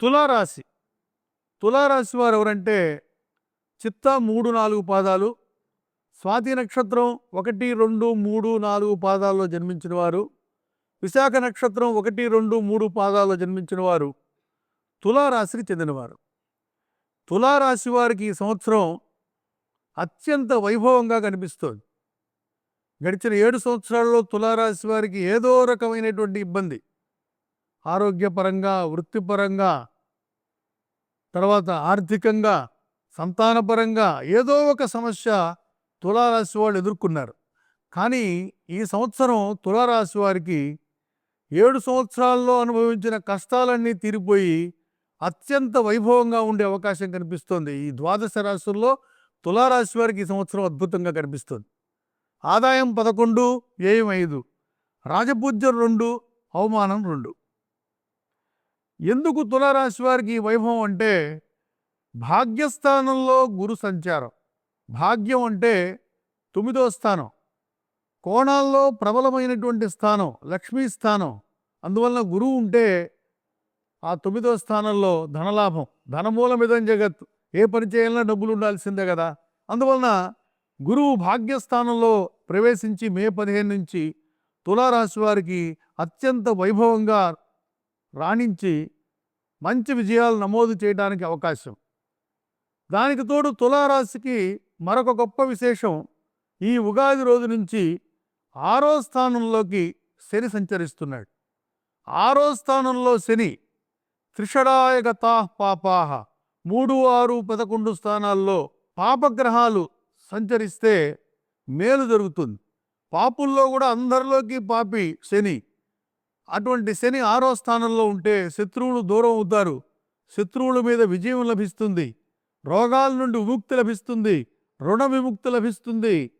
తులారాశి. తులారాశి వారు ఎవరంటే చిత్త మూడు నాలుగు పాదాలు స్వాతి నక్షత్రం ఒకటి రెండు మూడు నాలుగు పాదాల్లో జన్మించిన వారు విశాఖ నక్షత్రం ఒకటి రెండు మూడు పాదాల్లో జన్మించిన వారు తులారాశికి చెందినవారు. తులారాశి వారికి ఈ సంవత్సరం అత్యంత వైభవంగా కనిపిస్తోంది. గడిచిన ఏడు సంవత్సరాల్లో తులారాశి వారికి ఏదో రకమైనటువంటి ఇబ్బంది. ఆరోగ్యపరంగా వృత్తిపరంగా తర్వాత ఆర్థికంగా సంతానపరంగా ఏదో ఒక సమస్య తులారాశి వాళ్ళు ఎదుర్కొన్నారు. కానీ ఈ సంవత్సరం తులారాశి వారికి ఏడు సంవత్సరాల్లో అనుభవించిన కష్టాలన్నీ తీరిపోయి అత్యంత వైభవంగా ఉండే అవకాశం కనిపిస్తోంది. ఈ ద్వాదశ రాశుల్లో తులారాశి వారికి ఈ సంవత్సరం అద్భుతంగా కనిపిస్తుంది. ఆదాయం పదకొండు వ్యయం ఐదు రాజపూజ్యం రెండు అవమానం రెండు. ఎందుకు తులారాశి వారికి ఈ వైభవం అంటే భాగ్యస్థానంలో గురు సంచారం. భాగ్యం అంటే తొమ్మిదో స్థానం. కోణాల్లో ప్రబలమైనటువంటి స్థానం లక్ష్మీ స్థానం. అందువలన గురువు ఉంటే ఆ తొమ్మిదో స్థానంలో ధనలాభం ధనమూలమిదం జగత్ ఏ పని చేయాలన్నా డబ్బులు ఉండాల్సిందే కదా. అందువలన గురువు భాగ్యస్థానంలో ప్రవేశించి మే పదిహేను నుంచి తులారాశి వారికి అత్యంత వైభవంగా రాణించి మంచి విజయాలు నమోదు చేయడానికి అవకాశం. దానికి తోడు తులారాశికి మరొక గొప్ప విశేషం ఈ ఉగాది రోజు నుంచి ఆరో స్థానంలోకి శని సంచరిస్తున్నాడు. ఆరో స్థానంలో శని త్రిషడాయగతా పాపాహ మూడు ఆరు పదకొండు స్థానాల్లో పాపగ్రహాలు సంచరిస్తే మేలు జరుగుతుంది. పాపుల్లో కూడా అందరిలోకి పాపి శని. అటువంటి శని ఆరో స్థానంలో ఉంటే శత్రువులు దూరం అవుతారు. శత్రువుల మీద విజయం లభిస్తుంది. రోగాల నుండి విముక్తి లభిస్తుంది. రుణ విముక్తి లభిస్తుంది.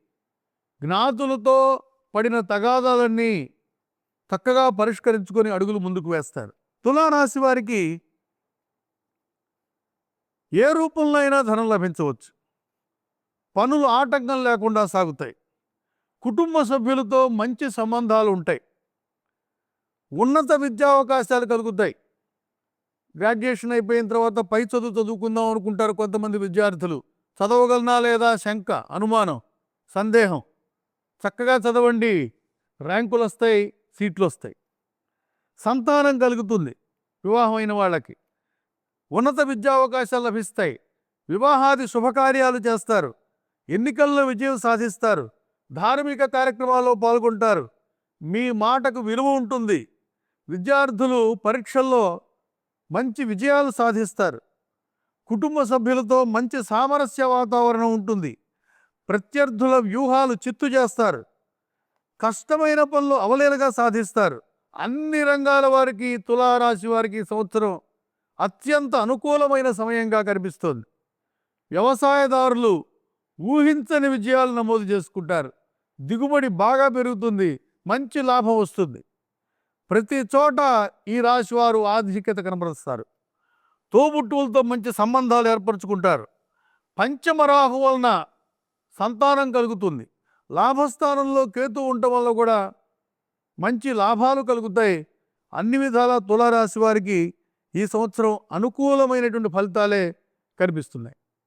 జ్ఞాతులతో పడిన తగాదాలన్నీ చక్కగా పరిష్కరించుకొని అడుగులు ముందుకు వేస్తారు. తులారాశి వారికి ఏ రూపంలో అయినా ధనం లభించవచ్చు. పనులు ఆటంకం లేకుండా సాగుతాయి. కుటుంబ సభ్యులతో మంచి సంబంధాలు ఉంటాయి. ఉన్నత విద్యా అవకాశాలు కలుగుతాయి. గ్రాడ్యుయేషన్ అయిపోయిన తర్వాత పై చదువు చదువుకుందాం అనుకుంటారు కొంతమంది విద్యార్థులు. చదవగలనా లేదా? శంక అనుమానం సందేహం. చక్కగా చదవండి. ర్యాంకులు వస్తాయి సీట్లు వస్తాయి. సంతానం కలుగుతుంది వివాహమైన వాళ్ళకి. ఉన్నత విద్యా అవకాశాలు లభిస్తాయి. వివాహాది శుభకార్యాలు చేస్తారు. ఎన్నికల్లో విజయం సాధిస్తారు. ధార్మిక కార్యక్రమాల్లో పాల్గొంటారు. మీ మాటకు విలువ ఉంటుంది. విద్యార్థులు పరీక్షల్లో మంచి విజయాలు సాధిస్తారు. కుటుంబ సభ్యులతో మంచి సామరస్య వాతావరణం ఉంటుంది. ప్రత్యర్థుల వ్యూహాలు చిత్తు చేస్తారు. కష్టమైన పనులు అవలేలుగా సాధిస్తారు. అన్ని రంగాల వారికి తులారాశి వారికి సంవత్సరం అత్యంత అనుకూలమైన సమయంగా కనిపిస్తోంది. వ్యవసాయదారులు ఊహించని విజయాలు నమోదు చేసుకుంటారు. దిగుబడి బాగా పెరుగుతుంది. మంచి లాభం వస్తుంది. ప్రతి చోట ఈ రాశి వారు ఆధిక్యత కనబరుస్తారు. తోబుట్టువులతో మంచి సంబంధాలు ఏర్పరచుకుంటారు. పంచమరాహు వలన సంతానం కలుగుతుంది. లాభస్థానంలో కేతు ఉండటం వల్ల కూడా మంచి లాభాలు కలుగుతాయి. అన్ని విధాల తులారాశి వారికి ఈ సంవత్సరం అనుకూలమైనటువంటి ఫలితాలే కనిపిస్తున్నాయి.